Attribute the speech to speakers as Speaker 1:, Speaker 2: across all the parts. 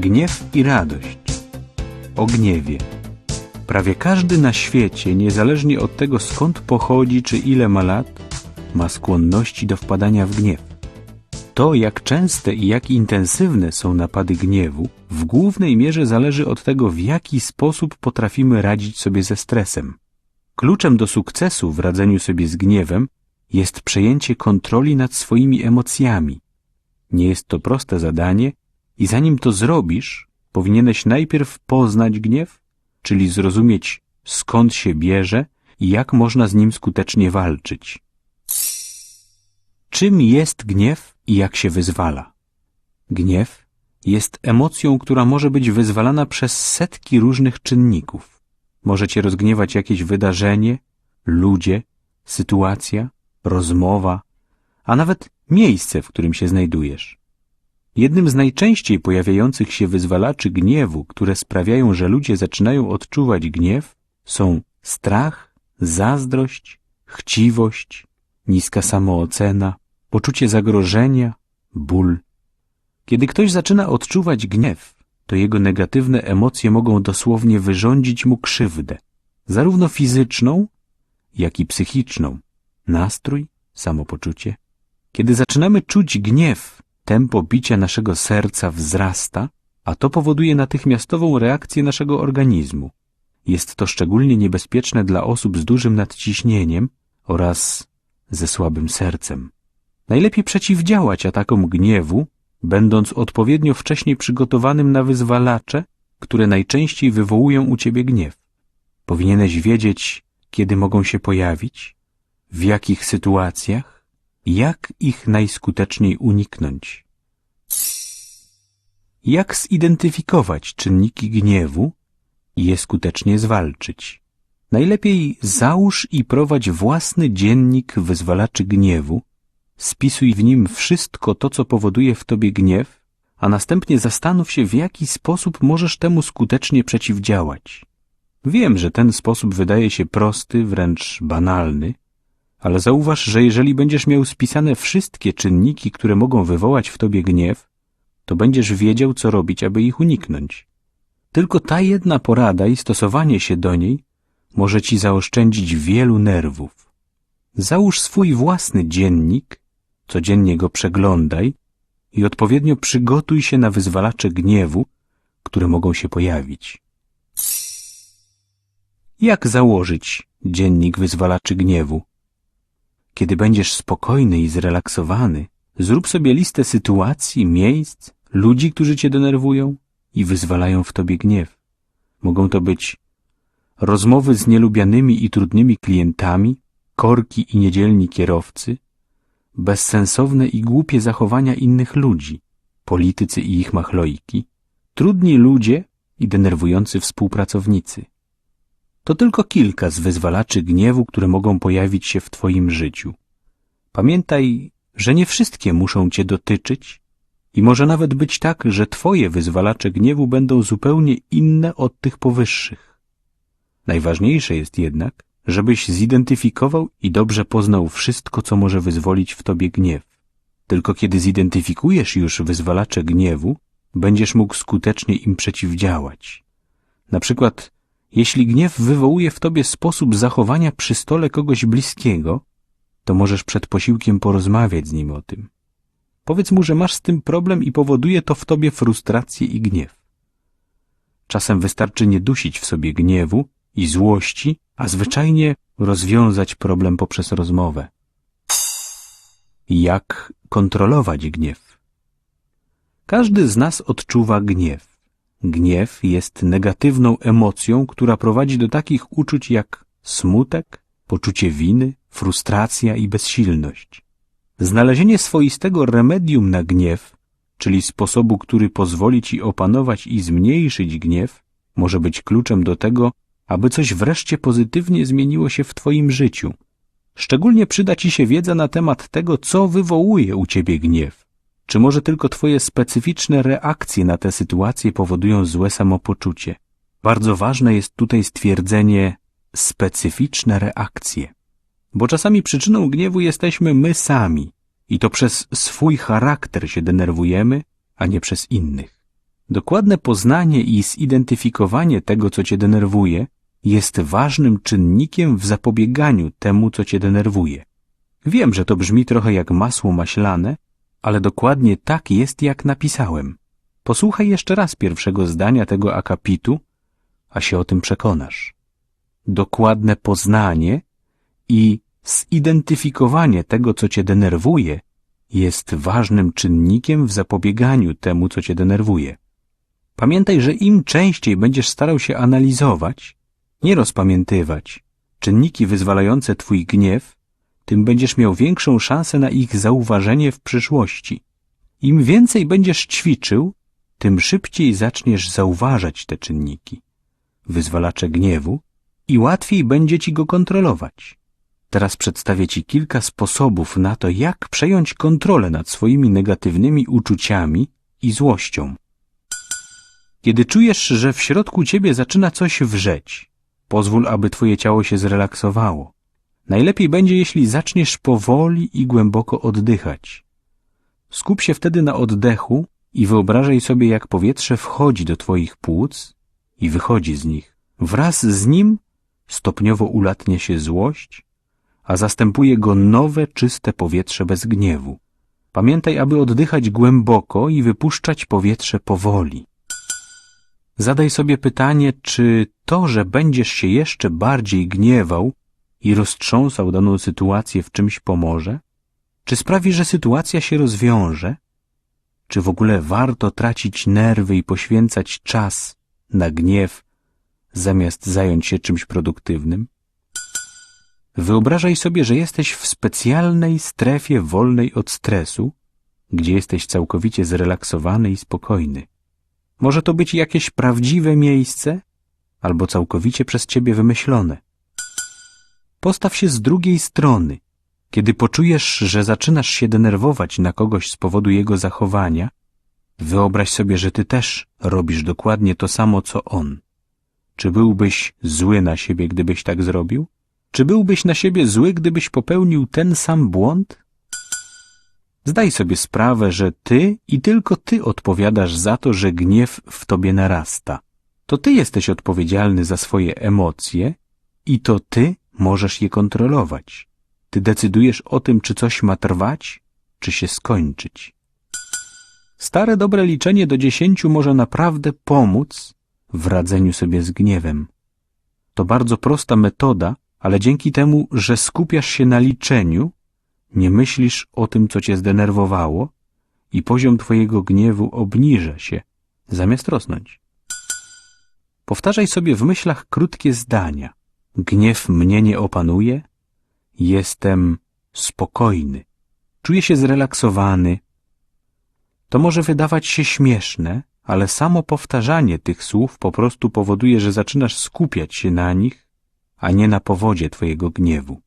Speaker 1: Gniew i radość. O gniewie. Prawie każdy na świecie, niezależnie od tego skąd pochodzi czy ile ma lat, ma skłonności do wpadania w gniew. To, jak częste i jak intensywne są napady gniewu, w głównej mierze zależy od tego, w jaki sposób potrafimy radzić sobie ze stresem. Kluczem do sukcesu w radzeniu sobie z gniewem jest przejęcie kontroli nad swoimi emocjami. Nie jest to proste zadanie i zanim to zrobisz, powinieneś najpierw poznać gniew, czyli zrozumieć skąd się bierze i jak można z nim skutecznie walczyć. Czym jest gniew i jak się wyzwala? Gniew jest emocją, która może być wyzwalana przez setki różnych czynników. Może cię rozgniewać jakieś wydarzenie, ludzie, sytuacja, rozmowa, a nawet miejsce, w którym się znajdujesz. Jednym z najczęściej pojawiających się wyzwalaczy gniewu, które sprawiają, że ludzie zaczynają odczuwać gniew, są strach, zazdrość, chciwość, niska samoocena, poczucie zagrożenia, ból. Kiedy ktoś zaczyna odczuwać gniew, to jego negatywne emocje mogą dosłownie wyrządzić mu krzywdę, zarówno fizyczną, jak i psychiczną. Nastrój, samopoczucie. Kiedy zaczynamy czuć gniew, tempo bicia naszego serca wzrasta, a to powoduje natychmiastową reakcję naszego organizmu. Jest to szczególnie niebezpieczne dla osób z dużym nadciśnieniem oraz ze słabym sercem. Najlepiej przeciwdziałać atakom gniewu, będąc odpowiednio wcześnie przygotowanym na wyzwalacze, które najczęściej wywołują u ciebie gniew. Powinieneś wiedzieć, kiedy mogą się pojawić, w jakich sytuacjach, jak ich najskuteczniej uniknąć. Jak zidentyfikować czynniki gniewu i je skutecznie zwalczyć? Najlepiej załóż i prowadź własny dziennik wyzwalaczy gniewu, spisuj w nim wszystko to, co powoduje w tobie gniew, a następnie zastanów się, w jaki sposób możesz temu skutecznie przeciwdziałać. Wiem, że ten sposób wydaje się prosty, wręcz banalny, ale zauważ, że jeżeli będziesz miał spisane wszystkie czynniki, które mogą wywołać w tobie gniew, to będziesz wiedział, co robić, aby ich uniknąć. Tylko ta jedna porada i stosowanie się do niej może ci zaoszczędzić wielu nerwów. Załóż swój własny dziennik, codziennie go przeglądaj i odpowiednio przygotuj się na wyzwalacze gniewu, które mogą się pojawić. Jak założyć dziennik wyzwalaczy gniewu? Kiedy będziesz spokojny i zrelaksowany, zrób sobie listę sytuacji, miejsc, ludzi, którzy cię denerwują i wyzwalają w tobie gniew. Mogą to być rozmowy z nielubianymi i trudnymi klientami, korki i niedzielni kierowcy, bezsensowne i głupie zachowania innych ludzi, politycy i ich machlojki, trudni ludzie i denerwujący współpracownicy. To tylko kilka z wyzwalaczy gniewu, które mogą pojawić się w Twoim życiu. Pamiętaj, że nie wszystkie muszą Cię dotyczyć i może nawet być tak, że Twoje wyzwalacze gniewu będą zupełnie inne od tych powyższych. Najważniejsze jest jednak, żebyś zidentyfikował i dobrze poznał wszystko, co może wyzwolić w Tobie gniew. Tylko kiedy zidentyfikujesz już wyzwalacze gniewu, będziesz mógł skutecznie im przeciwdziałać. Na przykład jeśli gniew wywołuje w tobie sposób zachowania przy stole kogoś bliskiego, to możesz przed posiłkiem porozmawiać z nim o tym. Powiedz mu, że masz z tym problem i powoduje to w tobie frustrację i gniew. Czasem wystarczy nie dusić w sobie gniewu i złości, a zwyczajnie rozwiązać problem poprzez rozmowę. Jak kontrolować gniew? Każdy z nas odczuwa gniew. Gniew jest negatywną emocją, która prowadzi do takich uczuć jak smutek, poczucie winy, frustracja i bezsilność. Znalezienie swoistego remedium na gniew, czyli sposobu, który pozwoli ci opanować i zmniejszyć gniew, może być kluczem do tego, aby coś wreszcie pozytywnie zmieniło się w twoim życiu. Szczególnie przyda ci się wiedza na temat tego, co wywołuje u ciebie gniew. Czy może tylko Twoje specyficzne reakcje na tę sytuację powodują złe samopoczucie? Bardzo ważne jest tutaj stwierdzenie specyficzne reakcje. Bo czasami przyczyną gniewu jesteśmy my sami i to przez swój charakter się denerwujemy, a nie przez innych. Dokładne poznanie i zidentyfikowanie tego, co cię denerwuje, jest ważnym czynnikiem w zapobieganiu temu, co cię denerwuje. Wiem, że to brzmi trochę jak masło maślane, ale dokładnie tak jest, jak napisałem. Posłuchaj jeszcze raz pierwszego zdania tego akapitu, a się o tym przekonasz. Dokładne poznanie i zidentyfikowanie tego, co cię denerwuje, jest ważnym czynnikiem w zapobieganiu temu, co cię denerwuje. Pamiętaj, że im częściej będziesz starał się analizować, nie rozpamiętywać, czynniki wyzwalające twój gniew, tym będziesz miał większą szansę na ich zauważenie w przyszłości. Im więcej będziesz ćwiczył, tym szybciej zaczniesz zauważać te czynniki, wyzwalacze gniewu, i łatwiej będzie ci go kontrolować. Teraz przedstawię ci kilka sposobów na to, jak przejąć kontrolę nad swoimi negatywnymi uczuciami i złością. Kiedy czujesz, że w środku ciebie zaczyna coś wrzeć, pozwól, aby twoje ciało się zrelaksowało. Najlepiej będzie, jeśli zaczniesz powoli i głęboko oddychać. Skup się wtedy na oddechu i wyobrażaj sobie, jak powietrze wchodzi do twoich płuc i wychodzi z nich. Wraz z nim stopniowo ulatnia się złość, a zastępuje go nowe, czyste powietrze bez gniewu. Pamiętaj, aby oddychać głęboko i wypuszczać powietrze powoli. Zadaj sobie pytanie, czy to, że będziesz się jeszcze bardziej gniewał i roztrząsał daną sytuację w czymś pomoże? Czy sprawi, że sytuacja się rozwiąże? Czy w ogóle warto tracić nerwy i poświęcać czas na gniew, zamiast zająć się czymś produktywnym? Wyobrażaj sobie, że jesteś w specjalnej strefie wolnej od stresu, gdzie jesteś całkowicie zrelaksowany i spokojny. Może to być jakieś prawdziwe miejsce, albo całkowicie przez ciebie wymyślone. Postaw się z drugiej strony. Kiedy poczujesz, że zaczynasz się denerwować na kogoś z powodu jego zachowania, wyobraź sobie, że ty też robisz dokładnie to samo, co on. Czy byłbyś zły na siebie, gdybyś tak zrobił? Czy byłbyś na siebie zły, gdybyś popełnił ten sam błąd? Zdaj sobie sprawę, że ty i tylko ty odpowiadasz za to, że gniew w tobie narasta. To ty jesteś odpowiedzialny za swoje emocje i to ty możesz je kontrolować. Ty decydujesz o tym, czy coś ma trwać, czy się skończyć. Stare dobre liczenie do dziesięciu może naprawdę pomóc w radzeniu sobie z gniewem. To bardzo prosta metoda, ale dzięki temu, że skupiasz się na liczeniu, nie myślisz o tym, co cię zdenerwowało i poziom twojego gniewu obniża się, zamiast rosnąć. Powtarzaj sobie w myślach krótkie zdania. Gniew mnie nie opanuje, jestem spokojny, czuję się zrelaksowany. To może wydawać się śmieszne, ale samo powtarzanie tych słów po prostu powoduje, że zaczynasz skupiać się na nich, a nie na powodzie twojego gniewu.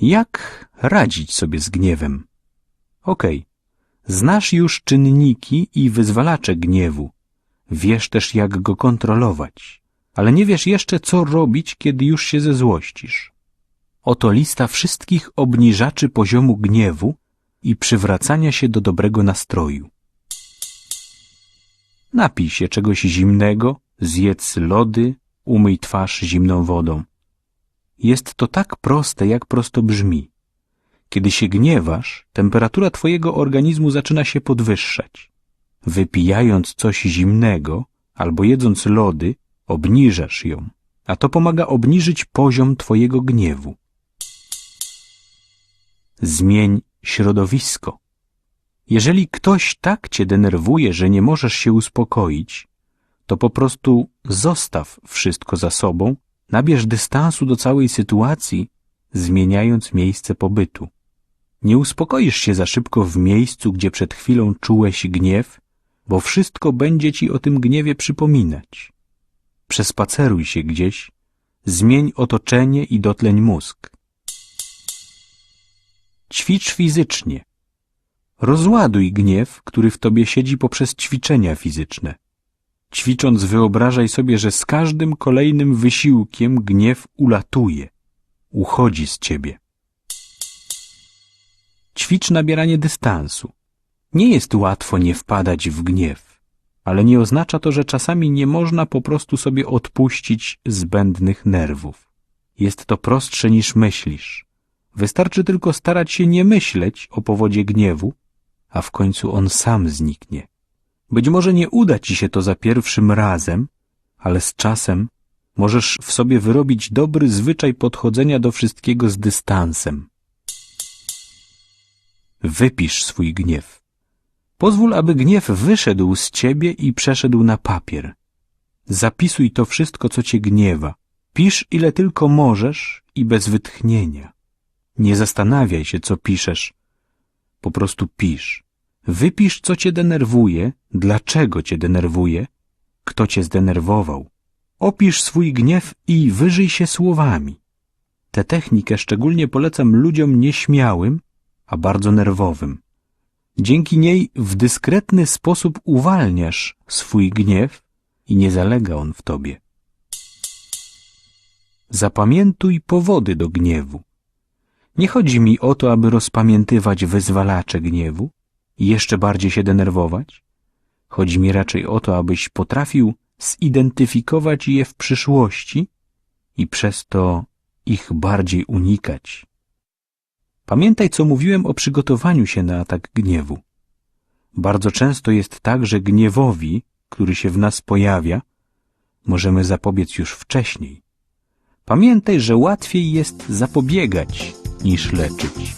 Speaker 1: Jak radzić sobie z gniewem? Okej, okay. znasz już czynniki i wyzwalacze gniewu. Wiesz też, jak go kontrolować, ale nie wiesz jeszcze, co robić, kiedy już się zezłościsz. Oto lista wszystkich obniżaczy poziomu gniewu i przywracania się do dobrego nastroju. Napij się czegoś zimnego, zjedz lody, umyj twarz zimną wodą. Jest to tak proste, jak prosto brzmi. Kiedy się gniewasz, temperatura twojego organizmu zaczyna się podwyższać. Wypijając coś zimnego albo jedząc lody, obniżasz ją, a to pomaga obniżyć poziom twojego gniewu. Zmień środowisko. Jeżeli ktoś tak cię denerwuje, że nie możesz się uspokoić, to po prostu zostaw wszystko za sobą, nabierz dystansu do całej sytuacji, zmieniając miejsce pobytu. Nie uspokoisz się za szybko w miejscu, gdzie przed chwilą czułeś gniew, bo wszystko będzie ci o tym gniewie przypominać. Przespaceruj się gdzieś, zmień otoczenie i dotleń mózg. Ćwicz fizycznie. Rozładuj gniew, który w tobie siedzi poprzez ćwiczenia fizyczne. Ćwicząc wyobrażaj sobie, że z każdym kolejnym wysiłkiem gniew ulatuje, uchodzi z ciebie. Ćwicz nabieranie dystansu. Nie jest łatwo nie wpadać w gniew, ale nie oznacza to, że czasami nie można po prostu sobie odpuścić zbędnych nerwów. Jest to prostsze niż myślisz. Wystarczy tylko starać się nie myśleć o powodzie gniewu, a w końcu on sam zniknie. Być może nie uda ci się to za pierwszym razem, ale z czasem możesz w sobie wyrobić dobry zwyczaj podchodzenia do wszystkiego z dystansem. Wypisz swój gniew. Pozwól, aby gniew wyszedł z ciebie i przeszedł na papier. Zapisuj to wszystko, co cię gniewa. Pisz ile tylko możesz i bez wytchnienia. Nie zastanawiaj się, co piszesz. Po prostu pisz. Wypisz, co cię denerwuje, dlaczego cię denerwuje, kto cię zdenerwował. Opisz swój gniew i wyżyj się słowami. Tę technikę szczególnie polecam ludziom nieśmiałym, a bardzo nerwowym. Dzięki niej w dyskretny sposób uwalniasz swój gniew i nie zalega on w tobie. Zapamiętuj powody do gniewu. Nie chodzi mi o to, aby rozpamiętywać wyzwalacze gniewu i jeszcze bardziej się denerwować. Chodzi mi raczej o to, abyś potrafił zidentyfikować je w przyszłości i przez to ich bardziej unikać. Pamiętaj, co mówiłem o przygotowaniu się na atak gniewu. Bardzo często jest tak, że gniewowi, który się w nas pojawia, możemy zapobiec już wcześniej. Pamiętaj, że łatwiej jest zapobiegać niż leczyć.